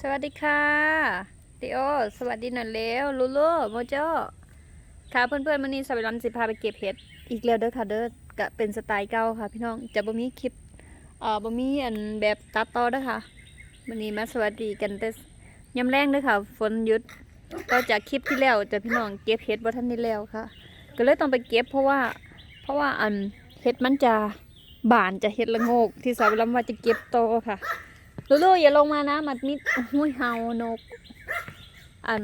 สวัสดีค่ะดิโอ สวัสดีหน่อยเร็วลูลูโมโจค่ะเพื่อนๆวันนี้สวัสดีสิพาไปเก็บเห็ดอีกแล้วเด้อค่ะเด้อกะเป็นสไตล์เก่าค่ะพี่น้องจะบ่มีคลิปเอ่อบ่มีอันแบบตัดต่อเด้อค่ะวันนี้มาสวัสดีกันแต่ยามแรงเด้อค่ะ ฝนหยุดก็จากคลิปที่แล้วจะพี่น้องเก็บเห็ดบ่ทันได้แล้วค่ะ ก็เลยต้องไปเก็บเพราะว่า เพราะว่าอันเห็ดมันจะบานจะเห็ดละโงกที่สาวลำว่าจะเก็บโตค่ะ ลูลูอย่าลงมานะมัดมิดห้วยเฮานก อัน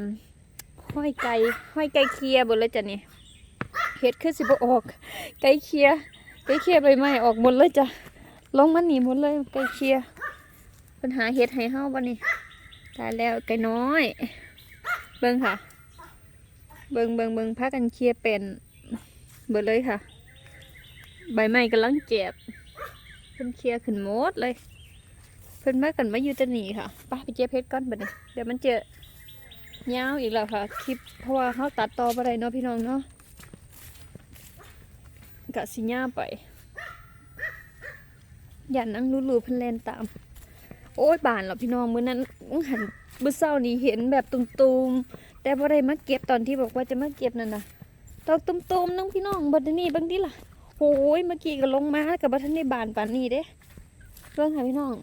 ห้อยไก่ห้อยไก่เคลียร์หมดเลยจ้ะนี่เห็ดคือสิบออก ไก่เคลียไก่เคลียใบไม้ออกหมดเลยจ้ะลงมาหนีหมดเลยไก่เคลียปัญหาเห็ดให้เฮาบ่นี่ตายแล้วไก่น้อย เบิ่งค่ะ เบิ่งเบิ่งเบิ่งพากันเคลียเป็นเบิดเลยค่ะ ใบไม้กำลังเจ็บเพิ่นเคลียขึ้นหมดเลย เพิ่นมากันมาอยู่จะหนีค่ะไปไปเจ็บเพชรก่อนบัดนี้เดี๋ยวมันเจอยาวอีกแล้วค่ะ คลิปเพราะว่าเขาตัดต่อไปได้เนาะพี่น้องเนาะกะสิย่าไปอย่านั่งลูๆเพิ่นแลนตาม โอ้ยบานแล้วพี่น้องมื้อนั้นหันมื้อเช้านี้เห็นแบบตุ่มๆแต่บ่ได้มาเก็บตอนที่บอกว่าจะมาเก็บนั่นน่ะดอกตุ่มๆน้องพี่น้องบัดนี้บางทีล่ะโอ้ยเมื่อกี้ก็ลงมากับบ่ทันได้บานปานนี้เด้เบิ่องค่ะพี่น้อง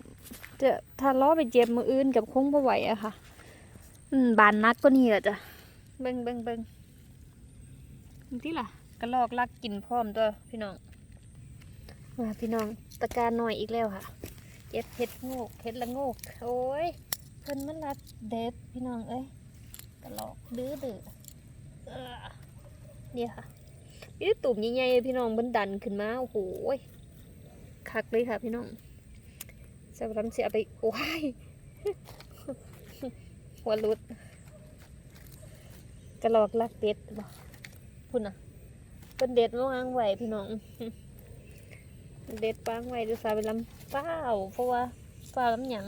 จะถ้าล้อไปเจ็บมืออื่นกับคงบ่ไหวอะค่ะ อืมบานนักก็นี่แหละจ้ะเบิ่งเบิ่งเบิ่งที่ล่ะกระลอกลักกินพร้อมตัวพี่น้องว่าพี่น้องตะการหน่อยอีกแล้วค่ะเก็บเห็ดโงกเห็ดละโงกโอ้ยเพิ่นมันรักเด็ดพี่น้องเอ้ยกระลอกดื้อดื้อเอ้อเนี่ยค่ะนี่ตุ่มใหญ่ๆพี่น้องมันดันขึ้นมาโอ้โหยคักเลยค่ะพี่น้อง สำหรับเสียไปโอ้ยหัวรุดกระหลอกลักเด็ดบ่พุ่นอะเป็นเด็ดมาวางไว้พี่น้อง เด็ดวางไว้ดูสาไปลำเป้าเพราะว่าฟ้าน้ำหยัง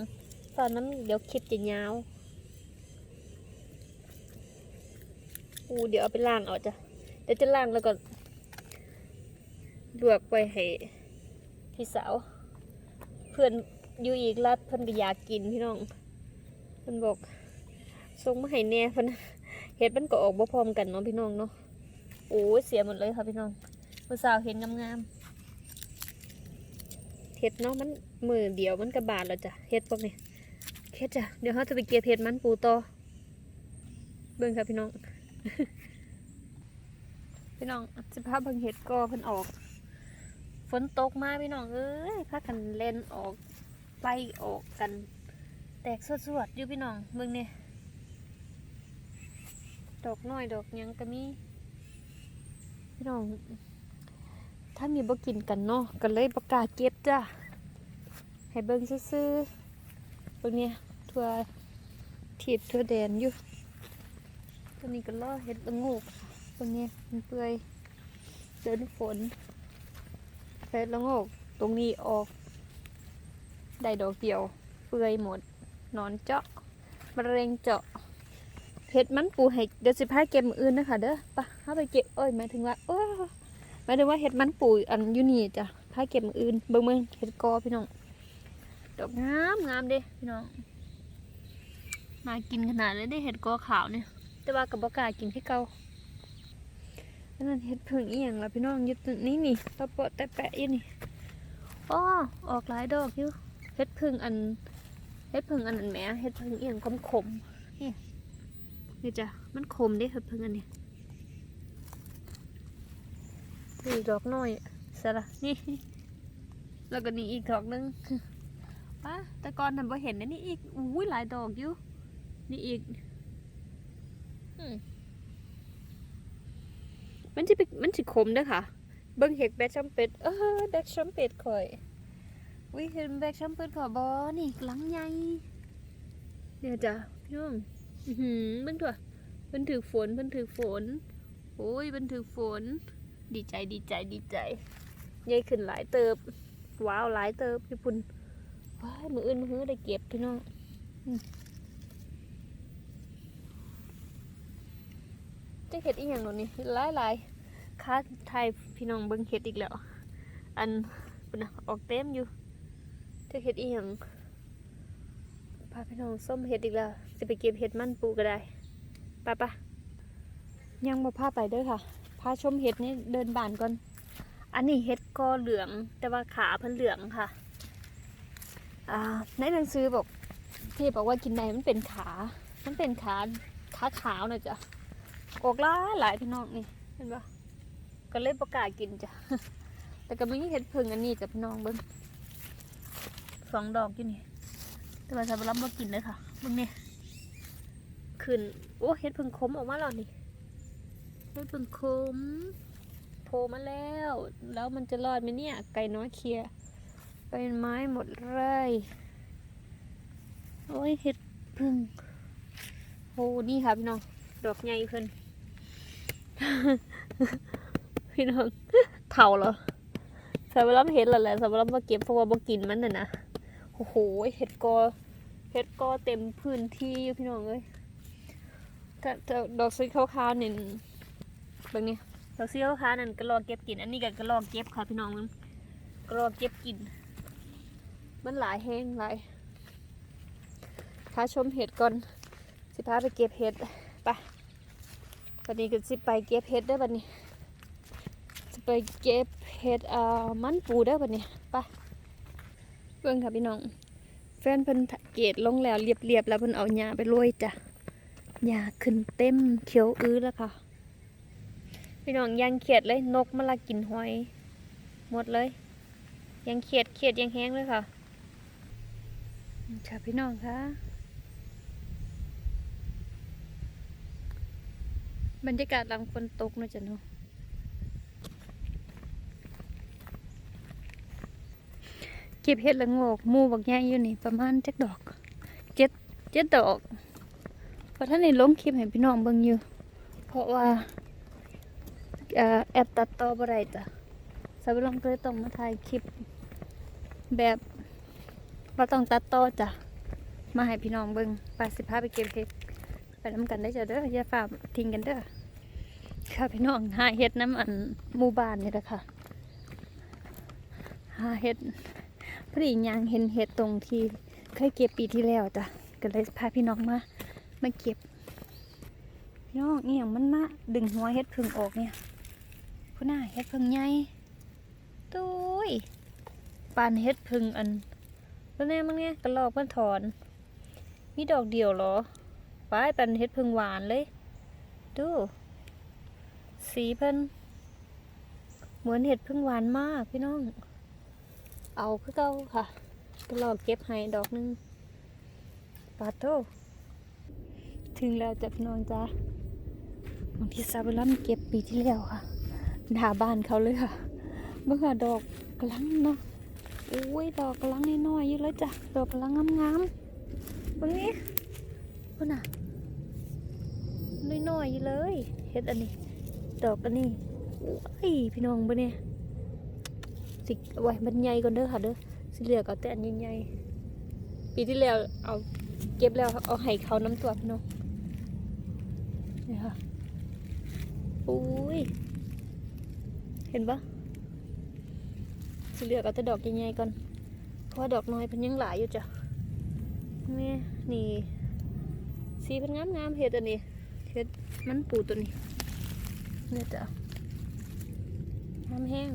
ฟ้าน้ำเดี๋ยวคลิปจะยาวอูเดี๋ยวเอาไปล้างเอาจ้ะเดี๋ยวจะล้างแล้วก็ลวกไว้ให้พี่สาว เพื่อน อยู่อีกรัดเพิ่นก็อยากกินพี่น้องเพิ่นบอกส่งมาให้แน่เพิ่นเห็ดมันก็ออกบ่พร้อมกันเนาะพี่น้องเนาะโอ้เสียหมดเลยค่ะพี่น้องผู้สาวเห็นงามๆเห็ดเนาะมันมือเดียวมันก็บาดแล้วจ้ะเห็ดพวกนี้เห็ดจ้ะเดี๋ยวเขาจะไปเก็บเห็ดมันปูต่อเบิ่งค่ะพี่น้อง พี่น้องสภาพเบิ่งเห็ดก็เพิ่นออก ฝนตกมาพี่น้องเอ้ยพากันเล่นออก ไปออกกัน แตกสวดๆอยู่พี่น้องเบิ่งเนี่ยดอกน้อยดอกยังก็มีพี่น้อง ถ้ามีบ่กินกันเนาะก็เลยประกาศเก็บจ้ะให้เบิ่งซื่อๆเบิ่งเนี่ยทั่วถีบทั่วแดนอยู่ตัวนี้ก็ล่อเห็ดละงูกตรงนี้มันเปื่อยเดินฝนเฟซละโงกตรงนี้ออก ได้ดอกเดียว เปื่อยหมดนอนเจาะมะเร็งเจาะเพชรมันปูให้เดี๋ยวสิพาเก็บมืออื่นนะคะเด้อปะเข้าไปเก็บเอ้ยหมายถึงว่าโอ้หมายถึงว่าเห็ดมันปูอันอยูนี่จ้ะพาเก็บมืออื่นเบิ่งเบิ่งเห็ดกอพี่น้องดอกงามงามเด้พี่น้องมากินขนาดเลยได้เห็ดกอขาวเนี่ยแต่ว่ากับบอกากินที่เก่าอันนั้นเห็ดผึ่งอีหยังล่ะพี่น้องยึดนี่นี่ตะเปาะแต่แปะยู่นี่อ้อออกหลายดอกอยู่ เห็ดผึ่งอันเห็ดผึ่งอันนั้นแหมเห็ดผึ่งอียังขมขมนี่นี่จ้ะมันขมเด้เห็ดผึ่งอันนี้นี่ดอกน้อยสละนี่แล้วก็นี่อีกดอกหนึงว้าแต่ก่อนทำบ่เห็นนะนี่อีกอุ้ยหลายดอกอยู่นี่อีกมันจะเป็นมันสิขมเด้อค่ะ เบิ่งเห็ดแบกชัมเป็ดเออแบกชัมเป็ดข่อย วิเห็นแบกชัมเป็ดขอบอนี่หลังใหญ่เดี๋ยวจ้ะพี่น้องหือเบิ่งตัวเพิ่นถือฝนเพิ่นถือฝน โอ้ยเพิ่นถือฝน ดีใจดีใจดีใจใหญ่ขึ้นหลายเติบ ว้าวหลายเติบพี่พุ่นว้ายมืออื่นมือหื้อได้เก็บพี่น้องจะเห็ดอีหยังหนูนี่หลายหลายค้าไทยพี่น้องเบิ่งเห็ดอีกแล้ว อันปุ่นน่ะออกเต็มอยู่ จะเห็ดอีหยังพาพี่น้องส้มเห็ดอีกแล้วจะไปเก็บเห็ดมันปูก็ได้ไปปะยังมาพาไปเด้อค่ะพาชมเห็ดนี่เดินบานก่อน อันนี้เห็ดกอเหลือง แต่ว่าขาเพิ่นเหลืองค่ะอ่าในหนังสือบอกที่บอกว่ากินได้มันเป็นขา มันเป็นขาขาขาวนะจ๊ะออกหลายหลายพี่น้องนี่เห็นปะก็เลยประกล้าศกินจ้ะแต่ก็มีเห็ดผึ่งอันนี้จ้ะพี่น้องเบิ้ง สองดอกอยู่นี่ แต่ว่าจะรับมากินเลยค่ะเบิ้งนี่ยขึ้น โอ้เห็ดผึ่งขมออกมาแล้วนี่เห็ดผึ่งขมโผล่มาแล้ว แล้วมันจะรอดไหมเนี่ย ไก่น้อยเคลียเป็นไม้หมดเลยโอ้ยเห็ดผึ่งโอ้นี่ค่ะพี่น้อง ดอกใหญ่เพิ่นพี่น้องเท่าเหรอสาวรับเห็ดแล้วแหละสาวรับมาเก็บเพราะว่าบ่กินมันน่ะนะ โอ้โหเห็ดกอเห็ดกอเต็มพื้นที่อยู่พี่น้องเอ้ยแต่ดอกสีขาวๆนี่เบางนี่ดอกสีขาวๆนั่นก็รอเก็บกิน อันนี้ก็ก็รอเก็บค่ะพี่น้องมันก็รอเก็บกิน มันหลายแห้งหลายพาชมเห็ดก่อน สิพาไปเก็บเห็ดไปวันนี้ก็สิไปเก็บเห็ดได้บัดนี้ สิไปเก็บเห็ดอ่ามันปูได้บัดนี้ไป เบิ่งค่ะพี่น้อง แฟนเพิ่นเกตลงแล้วเรียบๆแล้วเพิ่นเอาหญ้าไปโรยจ้ะหญ้าขึ้นเต็มเขียวอื้อแล้วค่ะ พี่น้องยังเขียดเลยนกมาลากินหอย หมดเลย ยังเขียดเขียดยังแห้งเลยค่ะค่ะพี่น้องคะบรรยากาศหลังฝนตกนะจ๊ะเนาะ เก็บเห็ดละโงกมูบักใหญ่อยู่นี่ประมาณจักดอกเจ็ดเจ็ดดอกเพราะท่านในลงคลิปให้พี่น้องเบิ่งอยู่ เพราะว่าอแอปตัดต่อบ่ได้จ้ะสาวลองก็เลยต้องมาถ่ายคลิป แบบว่าต้องตัดต่อจ้ะมาให้พี่น้องเบิ่งไปสิพาไปเก็บเห็ดไปน้ำกันได้จ้าเด้ออย่าฝ่าทิ้งกันเด้อค่ะพี่น้องหาเห็ดน้ำอันหมู่บ้านนี่แหละค่ะหาเห็ด พอดียางเห็นเห็ดตรงที่เคยเก็บปีที่แล้วจ้ะก็เลยพาพี่น้องมามาเก็บน้องเนี่อย่างมันมาดึงหัวเห็ดพึ่งออกเนี่ยผู้น่าเห็ดพึ่งใหญ่ตุ้ยปานเห็ดพึ่งอันแล้วเนี่ยมั้งเนี่ยกระลอกเพื่อนถอน มีดอกเดียวเหรอป้ายป็นเห็ดพึ่งหวานเลย ดู สีเพิ่นเหมือนเห็ดพึ่งหวานมากพี่น้อง เอาคือเก่าค่ะก็ลองเก็บให้ดอกหนึงปาโตถึงแล้วจะพี่น้องจ้าบางทีซาเบลัมเก็บปีที่แล้วค่ะหน้าบ้านเขาเลยค่ะเมื่อดอกกลังเนาะอุ้ยดอกกลังน้อยๆอยู่เลยจ้ะดอกกลังงามๆตรงนี้พุ่นน่ะน้อยๆอยู่เลยเฮ็ดอันนี้ ดอกอันนี้โอ้ยพี่น้องบ่เนี่ย สิไว้มันใหญ่ก่อนเด้อค่ะเด้อสิเหลือก็แต่อันใหญ่ๆปีที่แล้วเอาเก็บแล้วเอาให้เขาน้ำตัวพี่น้องนี่ค่ะอุ้ยเห็นปะสิเหลือก็แต่ดอกใหญ่ๆก่อนเพราะดอกน้อยเพิ่นยังหลายอยู่จ้ะนี่นี่สีเป็นงามงามๆเห็ดอันนี้เห็ดมันปูตัวนี้เนี่ยจ้ะน้ำแห้ง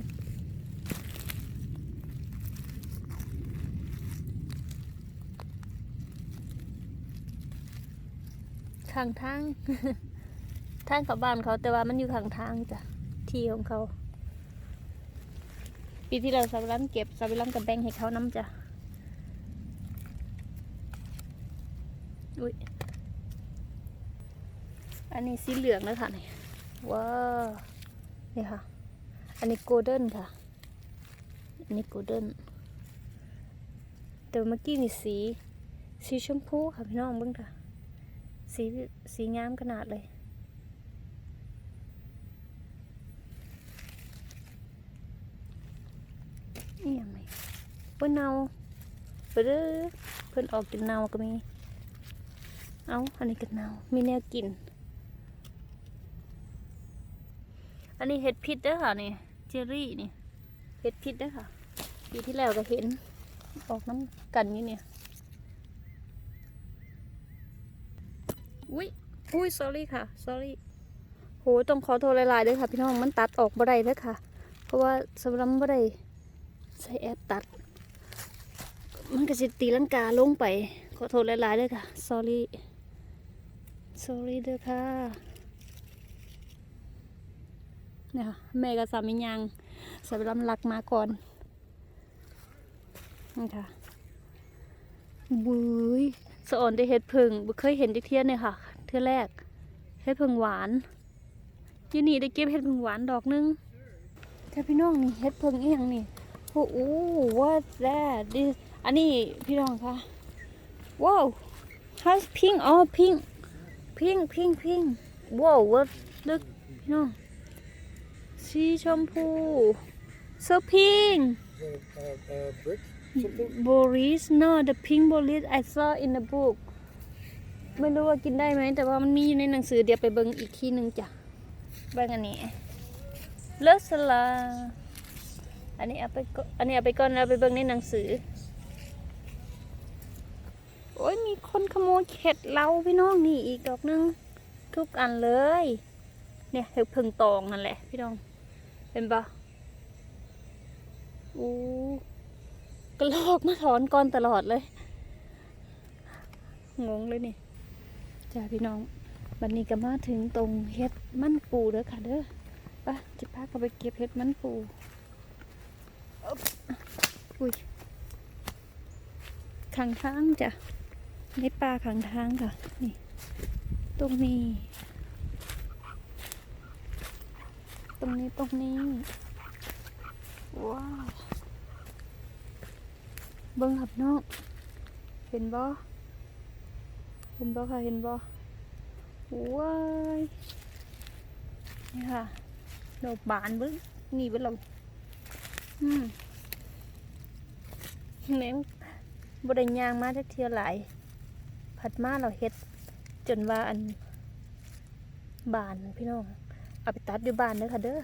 ข้างทางทางเขาบ้านเขาแต่ว่ามันอยู่ข้างทางจ้ะที่ของเขา ปีที่เราสาวิลัมเก็บสาวิลัมกับแบงให้เขาน้ำจ้ะอุ้ยอันนี้สีเหลืองแล้วค่ะนี่ว้าวนี่ค่ะ อันนี้โกลเด้นค่ะ อันนี้โกลเด้นแต่เมื่อกี้นี่สีสีชมพูค่ะพี่น้องเบิ่งค่ะ สีสีงามขนาดเลย นี่ยังไงเพิ่อนเนาเพิ่นเด้อเพิ่อนออกกินเนาก็มี เอาอันนี้ก็เนามีแนวกิน อันนี้เห็ดพิษด้อค่ะนี่เจอรี่นี่เห็ดพิษด้อค่ะปีที่แล้วก็เห็นออกน้ำกันอยู่เนี่ย อุ้ยอุ้ย sorry ค่ะ sorry โหต้องขอโทษหลายๆด้วยค่ะ พี่น้องมันตัดออกบ่ได้เลยค่ะ เพราะว่าสำหรับบ่ได้ใช้แอปตัด มันก็สิตีลังกาลงไป ขอโทษหลายๆด้วยค่ะ sorry sorry ด้อค่ะเนี่ยค่ะแม่กับสามียังสำหรับรักมาก่อนนี่ค่ะบุ้ย สะอ่อนได้เห็ดผึ่งบ่เคยเห็นจักเทียนเนี่ยค่ะ เทื่อแรกเห็ดผึ่งหวานยี่นี่ได้เก็บเห็ดผึ่งหวานดอกนึงแต่พี่น้องนี่เห็ดผึ่งอีหยังนี่โอ้โหว่าแร่ดิอันนี้พี่น้องค่ะว้าว has pink อ๋อ pink pink pink pink ว้าวว่าลึกพี่น้องสีชมพู so pink Is that a, a, a brick? Something? Boris no the pink Boris I saw in the book ไม่รู้ว่ากินได้ไหม แต่ว่ามันมีอยู่ในหนังสือเดี๋ยวไปเบิ่งอีกทีหนึ่งจ้ะเบิ่งอันนี้เลสลาอันนี้เอาไปก่อนอันนี้เอาไปก่อนแล้วไปเบิ่งในหนังสือ โอ้ยมีคนขโมยเข็ดเราพี่น้องนี่อีกดอกนึงทุกอันเลย เนี่ยเห็ดพึ่งตองนั่นแหละ พี่น้อง เป็นปะอู้ กระลอกมาถอนก่อนตลอดเลย งงเลยนี่จ้าพี่น้องวันนี้ก็มาถึงตรงเฮ็ดมันปูเด้อค่ะเด้อไปจะพาเขาไปเก็บเฮ็ดมันปูอุ้ยขังทางจ้ะในป่าขังทางค่ะ นี่ ตรงนี้ ตรงนี้ตรงนี้ ว้าว เบิ้งครับน้อง เห็นบ่เห็นบ่ค่ะ เห็นบ่ว้ายนี่ค่ะ ดอกบานเบิ้งนี่เบิ้งเราอืมแม่งบไดยางมาจักเทียหลาย ผัดมาเราเฮ็ด จนว่าอันบานพี่น้อง เอาไปตัดอยู่บานเด้อค่ะเด้อ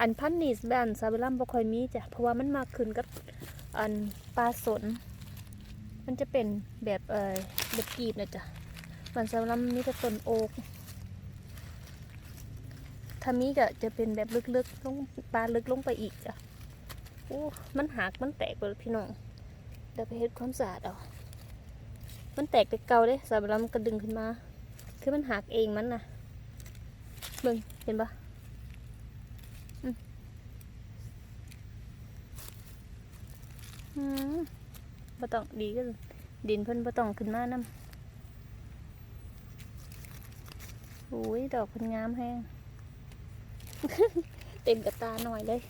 อันพันนีสแบนซาเบลัมบ่ค่อยมีจ้ะ เพราะว่ามันมากขึ้นกับ อันปลาสน มันจะเป็นแบบเออแบบกรีบนะจ๊ะมันสำหรับมีแต่ต้นโอกถ้ามีก็จะเป็นแบบลึกๆลงปลาลึกลงไปอีกจ้ะโอ้มันหักมันแตกไปพี่น้องเดี๋ยวไปเฮ็ดความสะอาดเอามันแตกแต่เก่าเด้สำหรับมันกระดึงขึ้นมา คือมันหักเองมันนะเบิ่งเห็นปะ อืมบ่ต้องดีก็ดินเพิ่นบ่ต้องขึ้นมานำโอ้ยดอกเพิ่นงามแฮงเต็มกระตาหน่อยเลย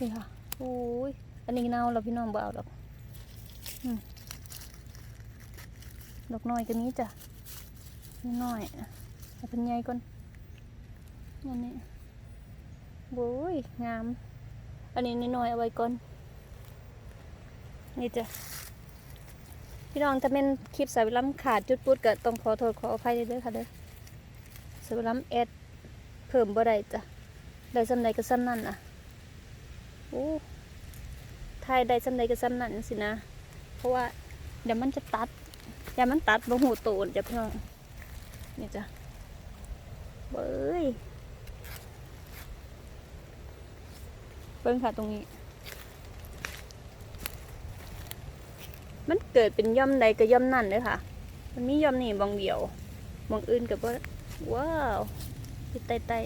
นี่ค่ะโอ้ยอันนี้เน่าแล้วพี่น้องบ่เอาดอกดอกน้อยก็มีจ้ะน้อยๆเอาเป็นใหญ่ก่อนอันนี้โอ้ยงาม อันนี้น้อยเอาไว้ก่อน นี่จ้ะพี่น้องถ้าเป็นคลิปสายวิลัมขาดจุดปุดก็ต้องขอโทษขออภัยด้วยค่ะเด้อสายวิลัมแอดเพิ่มบ่ได้จ้ะได้สำใดก็สำนั่นอะโอ้ทายได้สำใดก็สำนั่นสินะ เพราะว่าเดี๋ยวมันจะตัดเดี๋ยวมันตัดบ่หูโตนจ้ะพี่น้องนี่จ้ะเบ้ยเบิ่งค่ะตรงนี้ มันเกิดเป็นย่อมใดก็ย่อมนั่นเลยค่ะ มันมีย่อมนี่บางเดียวบางอื่นกับว่าว้าวอยู่ใต้ใต้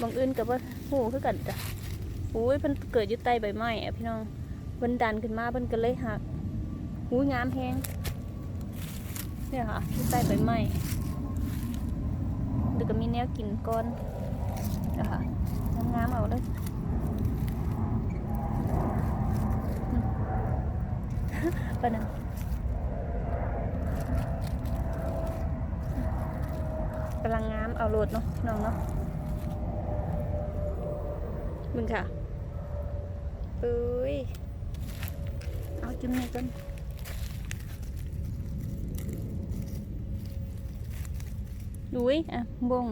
บางอื่นกับว่าหูคือกันจ้ะอุ้ยเพิ่นเกิดอยู่ใต้ใบไม้อะพี่น้องเพิ่นดันขึ้นมาเพิ่นก็เลยหักหูยงามแฮงเนี่ยค่ะอยู่ใต้ใบไม้เดี๋ยวก็มีแนวกินก้อนนะคะงามเอาเลย ปะนะกำลังงามเอาโหลดเนาะน้องเนาะมึงค่ะเอ้ยเอาจุ่มนี่ก่อนดุยอะบง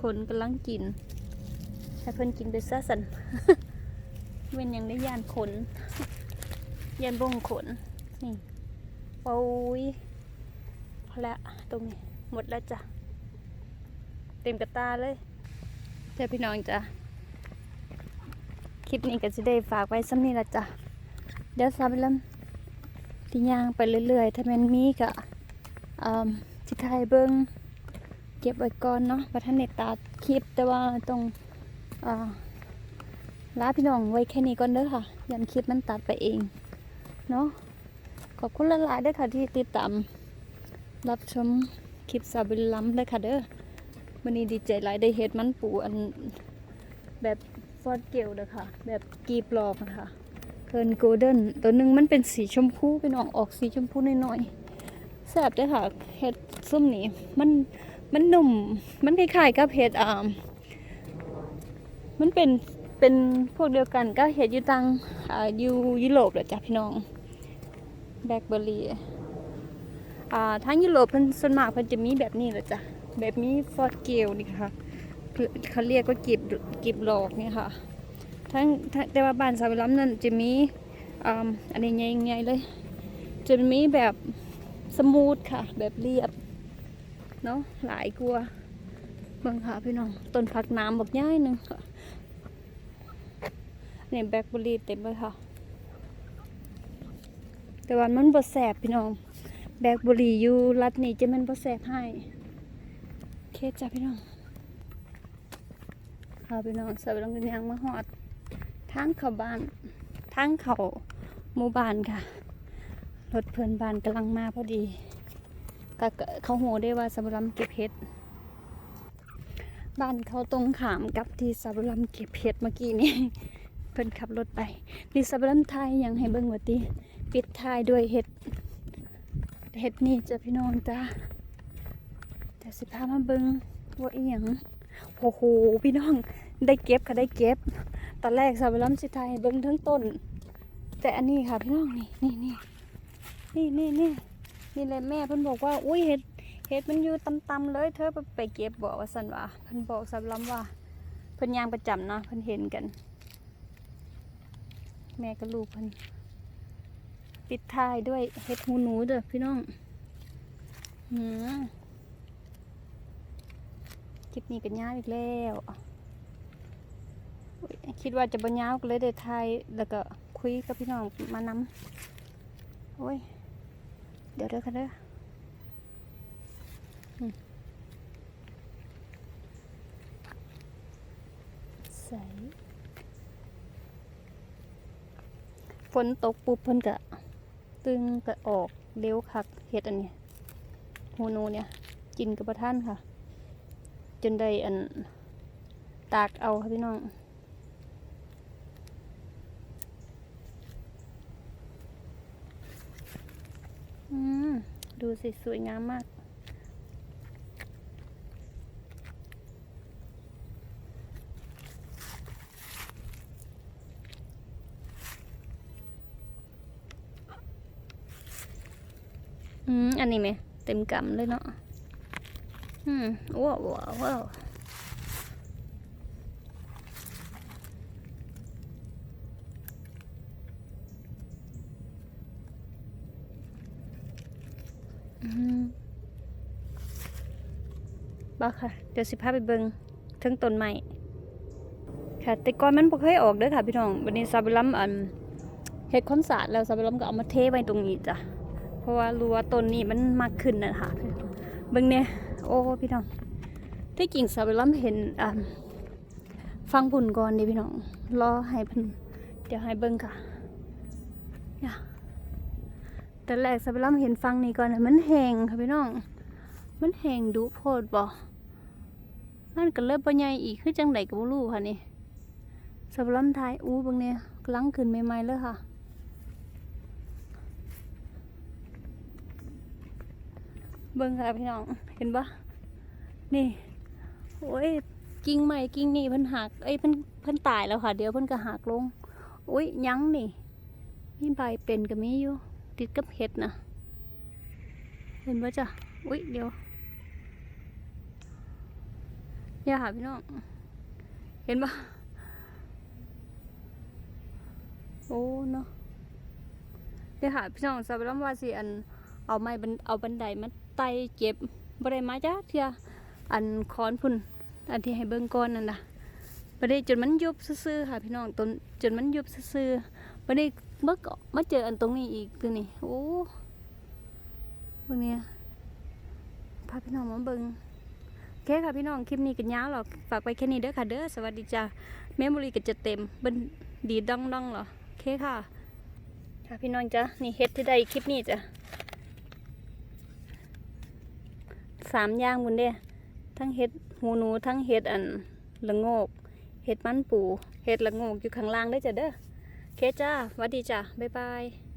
ขนกำลังกินให้เพิ่นกินไปซะสันเว้นยังได้ย่านขนยันบงขน นี่โอ้ยพอแล้วตรงนี้หมดแล้วจ้ะ เต็มกระตาเลยเจ้าพี่น้องจ้ะ คลิปนี้ก็จะได้ฝากไว้ซ้ำนี้ละจ้ะ เดี๋ยวซับลำที่ย่างไปเรื่อยๆ ถ้ามันมีก็อ่าที่ไทยเบิงเก็บไว้ก่อนเนาะว่าท่านเนตตัดคลิปแต่ว่าต้องอ่าลาพี่น้องไว้แค่นี้ก่อนเด้อค่ะยันคลิปมันตัดไปเอง เนาะ ขอบคุณหลายๆด้วยค่ะที่ติดตาม รับชมคลิปซาบิลลัมเลยค่ะเด้อวันนี้ดีใจหลายได้เฮ็ดมันปูอันแบบฟอดเกลเด้อค่ะ แบบกีบหลอกนะคะเคิร์นโกลเด้นตัวหนึ่งมันเป็นสีชมพูเป็นออกออกสีชมพูน้อยๆแซ่บเด้อค่ะเฮ็ดส้มนี้มันมันหนุ่มมันคล้ายๆกับเฮ็ดอ่ามันเป็นเป็นพวกเดียวกันก็เฮ็ดอยู่ตังอ่าอยู่ยุโรปแหละจ้ะพี่น้อง แบล็คเบอร์รี่อ่าทางยุโรปเพิ่นส่วนมากเพิ่นจะมีแบบนี้แหละจ้ะแบบนี้ฟอร์ดเกลนี่ค่ะเขาเรียกว่ากีบกีบหลอกเนี่ยค่ะทั้งทั้งแต่ว่าบ้านสาวล้ำนั่นจะมีอันนี้ใหญ่ๆเลย จะมีแบบสมูทค่ะ แบบเรียบเนาะหลายกลัวเบิ่งค่ะพี่น้องต้นผักน้ำบักย่ายหนึ่งค่ะนี่แบล็คเบอร์รี่เต็มเลยค่ะ แต่ว่ามันบ่แสบพี่น้อง แบกบุหรี่อยู่รัดนี้จะมันบ่แสบให้ เคสจ้ะพี่น้องค่ะพี่น้องสาวลงกันยังมาหอดทางเข้าบ้านทางเข้าหมู่บ้านค่ะ รถเพิ่นบ้านกำลังมาพอดีก็เขาโหได้ว่าสาวลำเก็บเห็ดบ้านเขาตรงขามกับที่สาวลำเก็บเห็ดเมื่อกี้นี้เพิ่นขับรถไปนี่สาวลำไทยยังให้เบิ่งว่าติ ปิดท้ายด้วยเห็ด เห็ดนี่จะพี่น้องจ้าแต่สิพามาเบิงว่าอีหยังโอ้โหพี่น้องได้เก็บค่ะได้เก็บ ตอนแรกสาวล้ำสิไทยเบิงทั้งต้น แต่อันนี้ค่ะพี่น้องนี่นี่นี่นี่นี่นี่นี่เลยแม่เพิ่นบอกว่า อุ้ยเห็ดเห็ดมันอยู่ตำๆเลยเธอไปเก็บบอกว่าสันว่าเพิ่นบอกสาวล้ำว่าเพิ่นยางประจำนะเพิ่นเห็นกัน แม่กับลูกเพิ่น ปิดท้ายด้วยเห็ดหูหนูเด้อพี่น้องหืมคลิปนี้ก็ยาวอีกแล้ว คิดว่าจะบรรยาวก็เลยได้ถ่ายแล้วก็คุยกับพี่น้องมานำโอ้ย เดี๋ยวเด้อค่ะเด้อใสฝนตกปุ๊บเพิ่นก็ ตึงก็ออกเร็วคักเห็ดอันนี้หูโนูเนี่ยกินกับประท่านค่ะ จนได้อันตากเอาค่ะพี่น้องอืมดูสิ สวยงามมาก อืมอันนี้ไหมเต็มกำเลยเนาะอืมว้าวว้าวว้าวบ้าค่ะ เดี๋ยวสิพาไปเบิงทั้งต้นไม้ค่ะ แต่ก่อนมันบ่เคยออกเด้อค่ะพี่น้องวันนี้ซาบิลัมอันเฮ็ดคอนสาร์ตแล้วซาบิลัมก็เอามาเทไว้ตรงนี้จ้ะ เพราะว่ารู้ว่าต้นนี้มันมากขึ้นนะคะเบิ่งเนี่ยโอ้พี่น้องที่จริงสาวไปล้ำเห็นอ่าฟังผุ่นก่อนดิพี่น้องรอให้เพิ่นเดี๋ยวให้เบิ่งค่ะเนี่ยแต่แรกสาวไปล้ำเห็นฟังนี้ก่อนนะมันแห้งค่ะพี่น้อง มันแห้งดุโพดบ่นั่นก็เลยบ่ใหญ่อีกคือจังไดก็บ่รู้ค่ะนี่สาวไปล้ำทายอู้เบิ่งเนี่ยกำลังขึ้นใหม่ๆเลยค่ะ เบิ่งค่ะพี่น้องเห็นปะนี่โอ้ยกิ่งใหม่กิ่งนี่เพิ่นหักเอ้ยเพิ่นเพิ่นตายแล้วค่ะ เดี๋ยวเพิ่นก็หักลงโอ้ยยังนี่มีใบเป็นก็มีอยู่ติดกับเห็ดนะเห็นปะจ้ะอุ้ยเดี๋ยวอย่าหาพี่น้องเห็นปะโอ้เนาะเดี๋ยวหาพี่น้องสาวไปล้ำว่าสิอันเอาไม้บันเอาบันไดมา ไต่เก็บบ่ได้มาจ้าเทื่อันคอนพุ่นอันที่ให้เบิ่งก่อนนั่นน่ะบ่ได้จนมันยุบซื่อๆค่ะพี่น้องต้นจนมันยุบซื่อๆบ่ได้เมื่อก็มาเจออันตรงนี้อีกตัวนี้โอ้พวกเนี้ยพาพี่น้องมาเบิ่งโอเคค่ะพี่น้องคลิปนี้ก็ยาวหรอกฝากไว้แค่นี้เด้อค่ะเด้อสวัสดีจ้าเมมโมรี่ก็จะเต็มเบิ่นดีดดองหรอโอเคค่ะค่ะพี่น้องจ้ะนี่เฮ็ดที่ได้คลิปนี้จ้ะ สามอย่างบุญเด้ ทั้งเห็ดหูหนูทั้งเห็ดอันละโงกเห็ดมันปูเห็ดละโงกอยู่ข้างล่างได้จ้ะเด้อเคจ้าวัสดีจ้ะบ๊ายบาย